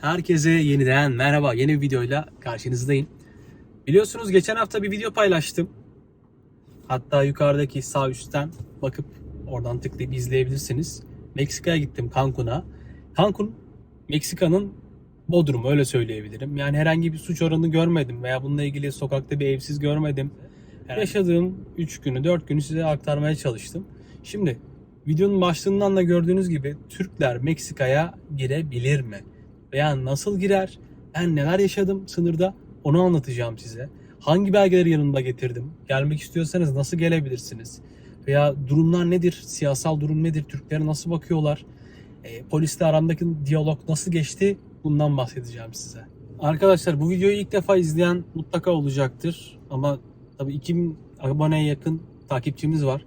Herkese yeniden merhaba. Yeni bir videoyla karşınızdayım. Biliyorsunuz geçen hafta bir video paylaştım. Hatta yukarıdaki sağ üstten bakıp oradan tıklayıp izleyebilirsiniz. Meksika'ya gittim Cancun'a. Cancun Meksika'nın Bodrum'u öyle söyleyebilirim. Yani herhangi bir suç oranı görmedim veya bununla ilgili sokakta bir evsiz görmedim. Yaşadığım 3 günü 4 günü size aktarmaya çalıştım. Şimdi videonun başlığından da gördüğünüz gibi Türkler Meksika'ya girebilir mi? Veya nasıl girer? Ben neler yaşadım sınırda onu anlatacağım size. Hangi belgeleri yanımda getirdim? Gelmek istiyorsanız nasıl gelebilirsiniz? Veya durumlar nedir? Siyasal durum nedir? Türklere nasıl bakıyorlar? E, polisle aramdaki diyalog nasıl geçti? Bundan bahsedeceğim size. Arkadaşlar bu videoyu ilk defa izleyen mutlaka olacaktır. Ama tabii 2000 aboneye yakın takipçimiz var.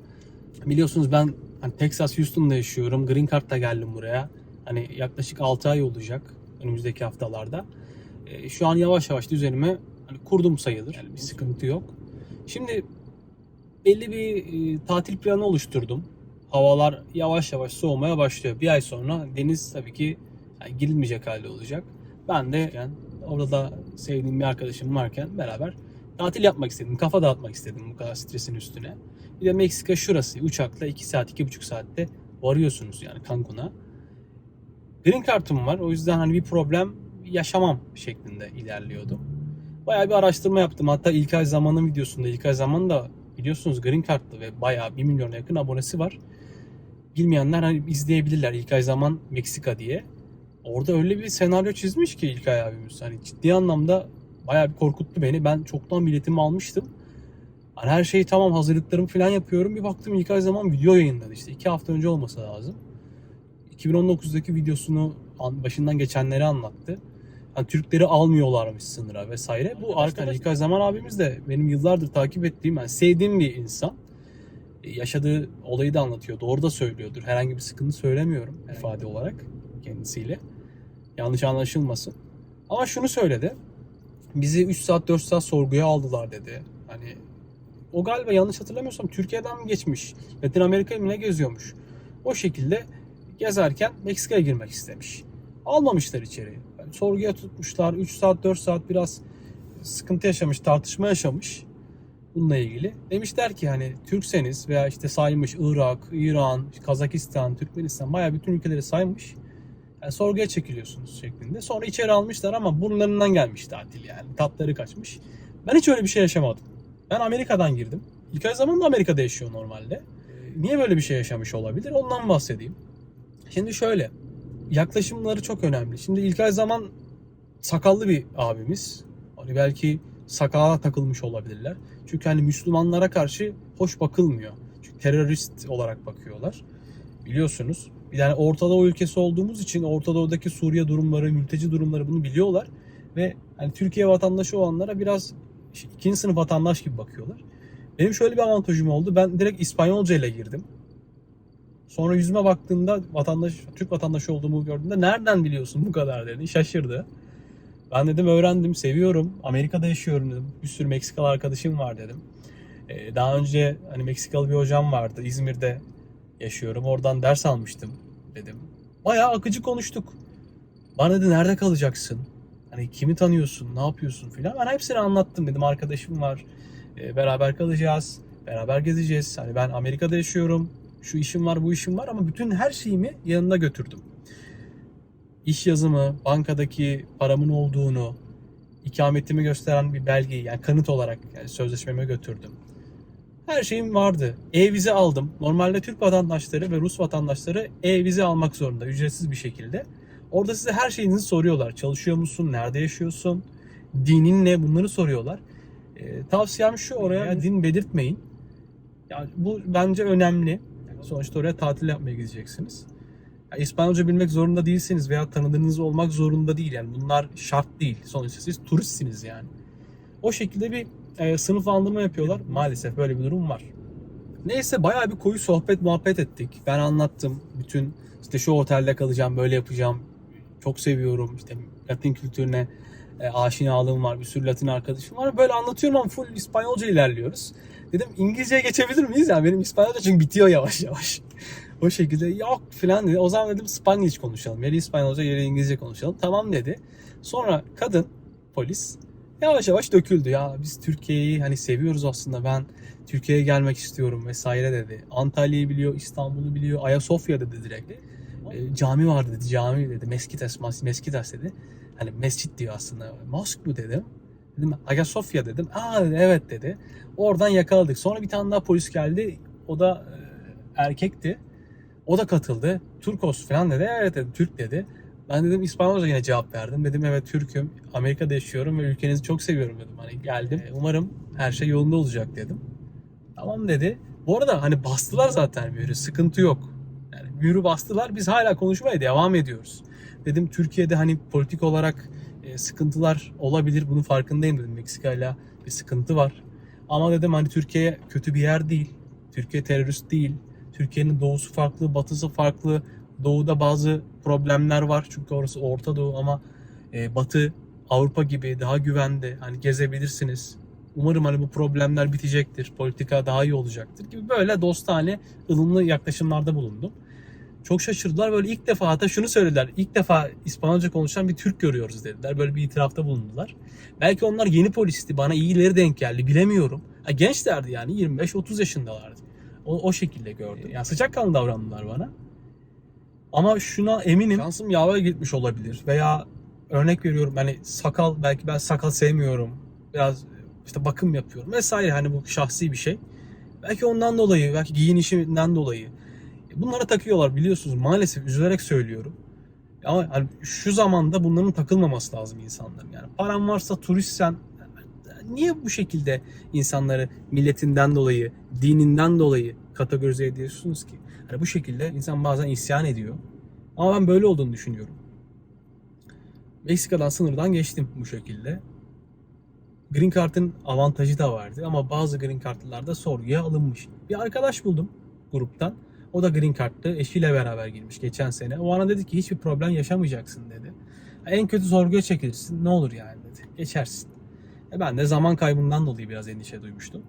Biliyorsunuz ben hani Texas Houston'da yaşıyorum. Green Card'la geldim buraya. Hani yaklaşık 6 ay olacak önümüzdeki haftalarda. E, şu an yavaş yavaş düzenimi hani kurdum sayılır. Yani bir sıkıntı yok. Şimdi belli bir e, tatil planı oluşturdum. Havalar yavaş yavaş soğumaya başlıyor. Bir ay sonra deniz tabii ki yani girilmeyecek halde olacak. Ben de yani orada da sevdiğim bir arkadaşım varken beraber tatil yapmak istedim. Kafa dağıtmak istedim bu kadar stresin üstüne. Bir de Meksika şurası. Uçakla 2 saat, 2,5 saatte varıyorsunuz yani Cancun'a. Green Card'ım var. O yüzden hani bir problem yaşamam şeklinde ilerliyordum. Bayağı bir araştırma yaptım. Hatta İlkay Zaman'ın videosunda İlkay Zaman da biliyorsunuz Green Card'lı ve bayağı 1 milyona yakın abonesi var. Bilmeyenler hani izleyebilirler İlkay Zaman Meksika diye. Orada öyle bir senaryo çizmiş ki İlkay abimiz. Hani ciddi anlamda bayağı bir korkuttu beni. Ben çoktan biletimi almıştım. Hani her şey tamam hazırlıklarımı falan yapıyorum. Bir baktım İlkay Zaman video yayınladı işte. iki hafta önce olması lazım. 2019'daki videosunu an- başından geçenleri anlattı. Hani Türkleri almıyorlarmış sınıra vesaire. Bu arkadaş İlkay Zaman abimiz de benim yıllardır takip ettiğim, yani sevdiğim bir insan. E, Yaşadığı olayı da anlatıyor. Doğru da söylüyordur. Herhangi bir sıkıntı söylemiyorum ifade olarak kendisiyle. Yanlış anlaşılmasın. Ama şunu söyledi. Bizi 3 saat 4 saat sorguya aldılar dedi. Hani o galiba yanlış hatırlamıyorsam Türkiye'den mi geçmiş? Latin Amerika'yı mı ne geziyormuş? O şekilde gezerken Meksika'ya girmek istemiş. Almamışlar içeri. Yani sorguya tutmuşlar. 3 saat 4 saat biraz sıkıntı yaşamış, tartışma yaşamış bununla ilgili. Demişler ki hani Türkseniz veya işte saymış Irak, İran, Kazakistan, Türkmenistan bayağı bütün ülkeleri saymış. Yani sorguya çekiliyorsunuz şeklinde. Sonra içeri almışlar ama burnlarından gelmiş tatil yani. Tatları kaçmış. Ben hiç öyle bir şey yaşamadım. Ben Amerika'dan girdim. İlk zaman da Amerika'da yaşıyor normalde. Niye böyle bir şey yaşamış olabilir? Ondan bahsedeyim. Şimdi şöyle. Yaklaşımları çok önemli. Şimdi İlkay Zaman sakallı bir abimiz. Hani belki sakala takılmış olabilirler. Çünkü hani Müslümanlara karşı hoş bakılmıyor. Çünkü terörist olarak bakıyorlar. Biliyorsunuz. Yani Orta Doğu ülkesi olduğumuz için Orta Doğu'daki Suriye durumları, mülteci durumları bunu biliyorlar. Ve hani Türkiye vatandaşı olanlara biraz ikinci sınıf vatandaş gibi bakıyorlar. Benim şöyle bir avantajım oldu. Ben direkt İspanyolca ile girdim. Sonra yüzüme baktığında vatandaş, Türk vatandaşı olduğumu gördüğünde nereden biliyorsun bu kadar dedi. Şaşırdı. Ben dedim öğrendim, seviyorum. Amerika'da yaşıyorum dedim. Bir sürü Meksikalı arkadaşım var dedim. Ee, daha önce hani Meksikalı bir hocam vardı. İzmir'de yaşıyorum. Oradan ders almıştım dedim. Bayağı akıcı konuştuk. Bana dedi nerede kalacaksın? Hani kimi tanıyorsun, ne yapıyorsun filan. Ben hepsini anlattım dedim. Arkadaşım var. Ee, beraber kalacağız. Beraber gezeceğiz. Hani ben Amerika'da yaşıyorum. Şu işim var, bu işim var ama bütün her şeyimi yanında götürdüm. İş yazımı, bankadaki paramın olduğunu, ikametimi gösteren bir belgeyi yani kanıt olarak yani sözleşmeme götürdüm. Her şeyim vardı. E-vize aldım. Normalde Türk vatandaşları ve Rus vatandaşları e-vize almak zorunda ücretsiz bir şekilde. Orada size her şeyinizi soruyorlar. Çalışıyor musun? Nerede yaşıyorsun? Dinin ne? Bunları soruyorlar. Ee, tavsiyem şu oraya din belirtmeyin. Yani bu bence önemli. Sonuçta oraya tatil yapmaya gideceksiniz. Ya İspanyolca bilmek zorunda değilsiniz veya tanıdığınız olmak zorunda değil. Yani bunlar şart değil. Sonuçta siz turistsiniz yani. O şekilde bir e, sınıflandırma yapıyorlar. Maalesef böyle bir durum var. Neyse bayağı bir koyu sohbet muhabbet ettik. Ben anlattım. Bütün işte şu otelde kalacağım, böyle yapacağım. Çok seviyorum. İşte Latin kültürüne e, aşinalığım var. Bir sürü Latin arkadaşım var. Böyle anlatıyorum ama full İspanyolca ilerliyoruz. Dedim İngilizceye geçebilir miyiz? Yani benim İspanyolca çünkü bitiyor yavaş yavaş. O şekilde yok falan dedi. O zaman dedim Spanglish konuşalım. Yarı İspanyolca yarı İngilizce konuşalım. Tamam dedi. Sonra kadın polis yavaş yavaş döküldü ya. Biz Türkiye'yi hani seviyoruz aslında. Ben Türkiye'ye gelmek istiyorum vesaire dedi. Antalya'yı biliyor, İstanbul'u biliyor. Ayasofya dedi direkt. E, cami var dedi. Cami dedi. Meskitas, mas- Meskitas dedi. Hani mescit diyor aslında. Mosk mu dedim. Dedim Ayasofya dedim. Aa dedi, evet dedi. Oradan yakaladık. Sonra bir tane daha polis geldi. O da e, erkekti. O da katıldı. Turkos falan dedi. Evet dedi. Türk dedi. Ben dedim İspanyolca yine cevap verdim. Dedim evet Türk'üm. Amerika'da yaşıyorum ve ülkenizi çok seviyorum dedim. Hani geldim. E, Umarım her şey yolunda olacak dedim. Tamam dedi. Bu arada hani bastılar zaten mührü. Sıkıntı yok. Yani mührü bastılar. Biz hala konuşmaya devam ediyoruz. Dedim Türkiye'de hani politik olarak sıkıntılar olabilir. Bunun farkındayım dedim. Meksika'yla bir sıkıntı var. Ama dedim hani Türkiye kötü bir yer değil. Türkiye terörist değil. Türkiye'nin doğusu farklı, batısı farklı. Doğuda bazı problemler var. Çünkü orası Orta Doğu ama e, Batı Avrupa gibi daha güvende. Hani gezebilirsiniz. Umarım hani bu problemler bitecektir. Politika daha iyi olacaktır gibi böyle dostane, ılımlı yaklaşımlarda bulundum. Çok şaşırdılar. Böyle ilk defa hatta şunu söylediler. İlk defa İspanyolca konuşan bir Türk görüyoruz dediler. Böyle bir itirafta bulundular. Belki onlar yeni polisti. Bana iyileri denk geldi. Bilemiyorum. Ha, gençlerdi yani. 25-30 yaşındalardı. O, o şekilde gördüm. Yani sıcakkanlı davrandılar bana. Ama şuna eminim. Şansım yava gitmiş olabilir. Veya örnek veriyorum hani sakal belki ben sakal sevmiyorum. Biraz işte bakım yapıyorum vesaire hani bu şahsi bir şey. Belki ondan dolayı, belki giyinişinden dolayı. Bunlara takıyorlar biliyorsunuz maalesef üzülerek söylüyorum. Ama hani şu zamanda bunların takılmaması lazım insanların. Yani paran varsa turistsen niye bu şekilde insanları milletinden dolayı, dininden dolayı kategorize ediyorsunuz ki? Hani bu şekilde insan bazen isyan ediyor. Ama ben böyle olduğunu düşünüyorum. Meksika'dan sınırdan geçtim bu şekilde. Green Card'ın avantajı da vardı ama bazı Green Card'lılarda sorguya alınmış. Bir arkadaş buldum gruptan. O da Green Card'lı. Eşiyle beraber girmiş geçen sene. O bana dedi ki hiçbir problem yaşamayacaksın dedi. En kötü sorguya çekilirsin. Ne olur yani dedi. Geçersin. E ben de zaman kaybından dolayı biraz endişe duymuştum.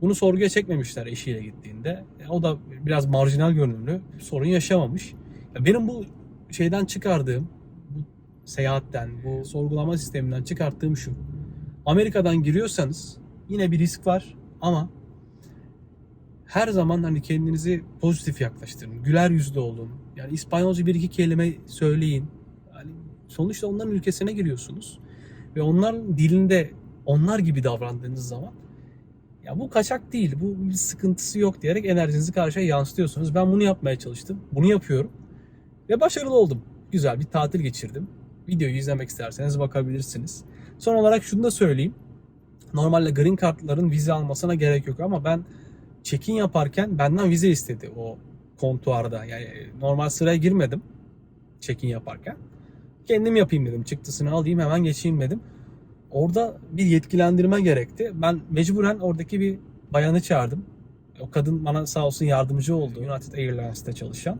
Bunu sorguya çekmemişler eşiyle gittiğinde. E o da biraz marjinal görünümlü. Sorun yaşamamış. Ya benim bu şeyden çıkardığım, bu seyahatten, bu sorgulama sisteminden çıkarttığım şu. Amerika'dan giriyorsanız yine bir risk var ama her zaman hani kendinizi pozitif yaklaştırın. Güler yüzlü olun. Yani İspanyolca bir iki kelime söyleyin. Yani sonuçta onların ülkesine giriyorsunuz. Ve onların dilinde onlar gibi davrandığınız zaman ya bu kaçak değil, bu bir sıkıntısı yok diyerek enerjinizi karşıya yansıtıyorsunuz. Ben bunu yapmaya çalıştım. Bunu yapıyorum. Ve başarılı oldum. Güzel bir tatil geçirdim. Videoyu izlemek isterseniz bakabilirsiniz. Son olarak şunu da söyleyeyim. Normalde green card'ların vize almasına gerek yok ama ben check-in yaparken benden vize istedi o kontuarda. Yani normal sıraya girmedim check-in yaparken. Kendim yapayım dedim. Çıktısını alayım hemen geçeyim dedim. Orada bir yetkilendirme gerekti. Ben mecburen oradaki bir bayanı çağırdım. O kadın bana sağ olsun yardımcı oldu. United Airlines'te çalışan.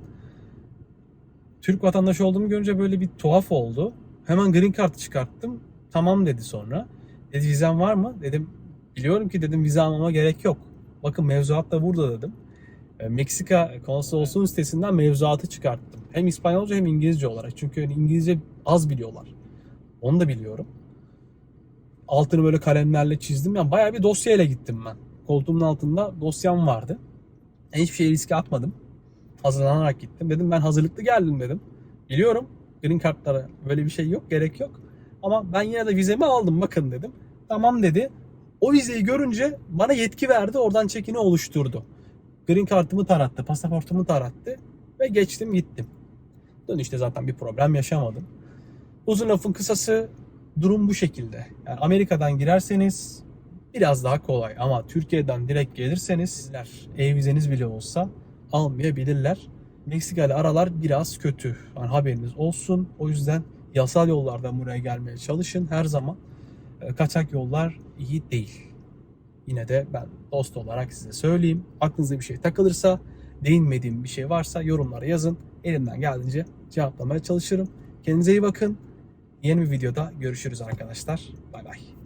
Türk vatandaşı olduğumu görünce böyle bir tuhaf oldu. Hemen green card çıkarttım. Tamam dedi sonra. Dedi vizen var mı? Dedim biliyorum ki dedim vize almama gerek yok. Bakın mevzuat da burada dedim. E, Meksika konsolosluğun sitesinden mevzuatı çıkarttım. Hem İspanyolca hem İngilizce olarak. Çünkü hani İngilizce az biliyorlar. Onu da biliyorum. Altını böyle kalemlerle çizdim. Yani bayağı bir dosyayla gittim ben. Koltuğumun altında dosyam vardı. Yani hiçbir şey riske atmadım. Hazırlanarak gittim. Dedim ben hazırlıklı geldim dedim. Biliyorum green card'lara böyle bir şey yok, gerek yok. Ama ben yine de vizemi aldım bakın dedim. Tamam dedi. O vizeyi görünce bana yetki verdi. Oradan çekini oluşturdu. Green kartımı tarattı, pasaportumu tarattı ve geçtim gittim. Dönüşte zaten bir problem yaşamadım. Uzun lafın kısası durum bu şekilde. Yani Amerika'dan girerseniz biraz daha kolay ama Türkiye'den direkt gelirseniz ev vizeniz bile olsa almayabilirler. Meksika ile aralar biraz kötü. Yani haberiniz olsun. O yüzden yasal yollardan buraya gelmeye çalışın her zaman. E, Kaçak yollar iyi değil. Yine de ben dost olarak size söyleyeyim. Aklınıza bir şey takılırsa, değinmediğim bir şey varsa yorumlara yazın. Elimden geldiğince cevaplamaya çalışırım. Kendinize iyi bakın. Yeni bir videoda görüşürüz arkadaşlar. Bay bay.